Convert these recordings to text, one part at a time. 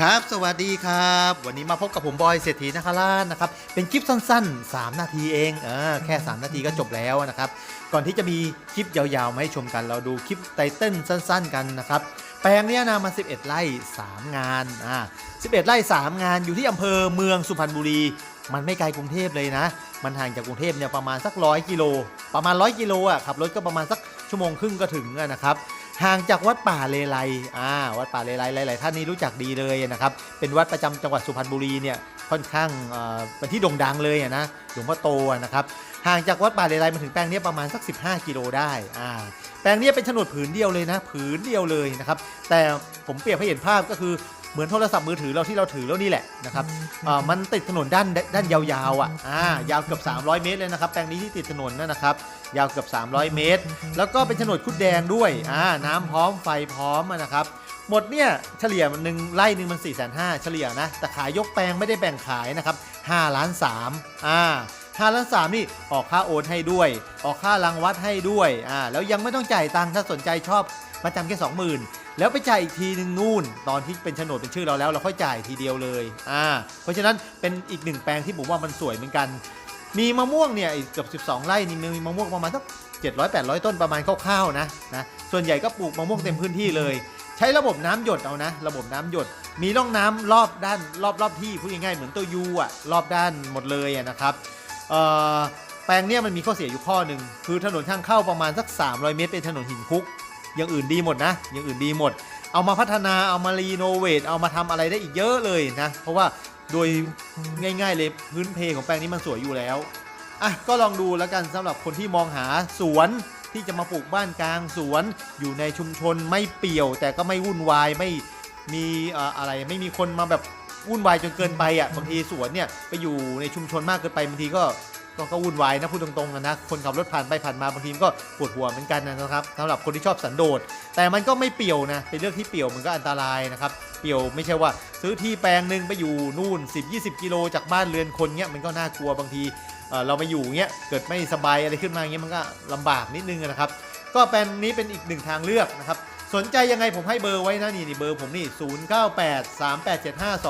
ครับ สวัสดีครับ วันนี้มาพบกับผมบอยเศรษฐีนคราชนะครับ เป็นคลิปสั้นๆ 3 นาทีเองเออแค่ 3 นาทีก็จบแล้วนะครับ ก่อนที่จะมีคลิปยาวๆ มาให้ชมกัน เราดูคลิปไตเติ้ลสั้นๆ กันนะครับ แปลงเนี้ยนะมา 11 ไร่ 3 งาน อ่า 11 ไร่ 3 งาน อยู่ที่อำเภอเมืองสุพรรณบุรี มันไม่ไกลกรุงเทพเลยนะ มันห่างจากกรุงเทพเนี่ยประมาณสักร้อยกิโล ประมาณร้อยกิโลอะ ขับรถก็ประมาณสักชั่วโมงครึ่งก็ถึงนะครับ ห่างจากวัดป่าเลไลอ่าวัดป่าเลไลหลาย ๆ ท่านนี้รู้จักดีเลยนะครับ เป็นวัดประจำจังหวัดสุพรรณบุรีเนี่ยค่อนข้างเป็นที่โด่งดังเลยนะหลวงพ่อโตนะครับห่างจากวัดป่าเลไลมาถึงแปลงเนี้ยประมาณสัก 15 กิโลได้อ่าแปลงเนี้ยเป็นโฉนดผืนเดียวเลยนะ ผืนเดียวเลยนะครับแต่ผมเปรียบให้เห็นภาพก็คือ เหมือนโทรศัพท์มือถือเราที่เราถือแล้วนี่แหละนะครับอ่ามันติดถนนด้านด้านยาวๆอะอ่ายาวเกือบ 300 เมตรเลยนะครับแปลงนี้ที่ติดถนนนั่นนะครับ ยาวเกือบ 300 เมตร แล้วก็เป็นโฉนดคุดแดงด้วยอ่าน้ำพร้อมไฟพร้อมอะนะครับหมดเนี่ยเฉลี่ยมันหนึ่งไร่หนึ่งมัน4ี่แสนห้าเฉลี่ยนะ แต่ขายยกแปลงไม่ได้แบ่งขายนะครับ5ล้าน3อ่า5ล้าน3นี่ออกค่าโอนให้ด้วย ออกค่ารังวัดให้ด้วยอ่าแล้วยังไม่ต้องจ่ายตังค์ถ้าสนใจชอบมาจำแค่20,000 แล้วไปจ่ายอีกทีหนึ่งนู่น ตอนที่เป็นโฉนดเป็นชื่อเราแล้วเราค่อยจ่ายทีเดียวเลยอ่าเพราะฉะนั้นเป็นอีกหนึ่งแปลงที่ผมว่ามันสวยเหมือนกัน มีมะม่วงเนี่ยอีกเกือบ12 ไร่นี่มีมะม่วงประมาณสัก700 800 ต้นประมาณคร่าวๆนะนะส่วนใหญ่ก็ปลูกมะม่วงเต็มพื้นที่เลย ใช้ระบบน้ำหยดเอานะ ระบบน้ำหยด มีร่องน้ำรอบด้านรอบรอบที่พูดง่ายๆเหมือนตัวยูอะรอบด้านหมดเลยอะนะครับเอ่อแปลงเนี่ยมันมีข้อเสียอยู่ข้อหนึ่งคือถนนทางเข้าประมาณสัก 300 เมตรเป็นถนนหินคุก อย่างอื่นดีหมดนะอย่างอื่นดีหมด เอามาพัฒนาเอามารีโนเวทเอามาทำอะไรได้อีกเยอะเลยนะ เพราะว่าโดยง่ายๆเลยพื้นเพของแปลงนี้มันสวยอยู่แล้วอะก็ลองดูแล้วกันสำหรับคนที่มองหาสวนที่จะมาปลูกบ้านกลางสวนอยู่ในชุมชนไม่เปี่ยว แต่ก็ไม่วุ่นวายไม่มีเอ่ออะไรไม่มีคนมาแบบวุ่นวายจนเกินไปอะบางทีสวนเนี่ยไปอยู่ในชุมชนมากเกินไปบางทีก็ ก็ก็วุ่นวายนะพูดตรงๆอะนะคนขับรถผ่านไปผ่านมาบางทีมก็ปวดหัวเหมือนกันนะครับสำหรับคนที่ชอบสันโดษ แต่มันก็ไม่เปี่ยวนะเป็นเรื่องที่เปี่ยวมันก็อันตรายนะครับเปี่ยวไม่ใช่ว่า ซื้อที่แปลงหนึ่งไปอยู่นู่น 10-20 กิโลจากบ้านเรือนคนเงี้ยมันก็น่ากลัวบางทีเเรามาอยู่เงี้ยเกิดไม่สบายอะไรขึ้นมาเงี้ยมันก็ลำบากนิดนึงนะครับ ก็เป็นนี้เป็นอีกหนึ่งทางเลือกนะครับสนใจยังไงผมให้เบอร์ไว้นะนี่นี่เบอร์ผมนี่ 098 3875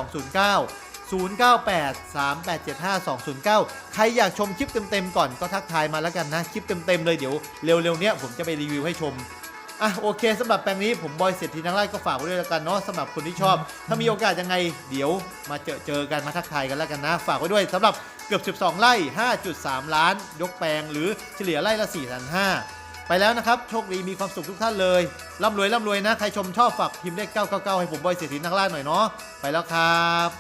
209 209 ใครอยากชมคลิปเต็มๆก่อนก็ทักทายมาแล้วกันนะ คลิปเต็มๆเลยเดี๋ยวเร็วๆเนี้ยผมจะไปรีวิวให้ชมอะโอเคสำหรับแปลงนี้ผมบอยเศรษฐีนังไร่ก็ฝากไว้ด้วยแล้วกันเนาะสำหรับคนที่ชอบ ถ้ามีโอกาสยังไงเดี๋ยวมาเจอเจอกันมาทักทายกันแล้วกันนะ ฝากไว้ด้วยสำหรับเกือบ 12 ไร่ 5.3 ล้าน ยกแปลงหรือเฉลี่ยไร่ละ4 5 0 0ไปแล้วนะครับ โชคดีมีความสุขทุกท่านเลยร่ำรวยร่ำรวยนะ ใครชมชอบฝากพิมพ์เลข999 ให้ผมบอยเศรษฐีนังไร่หน่อยเนาะไปแล้วครับ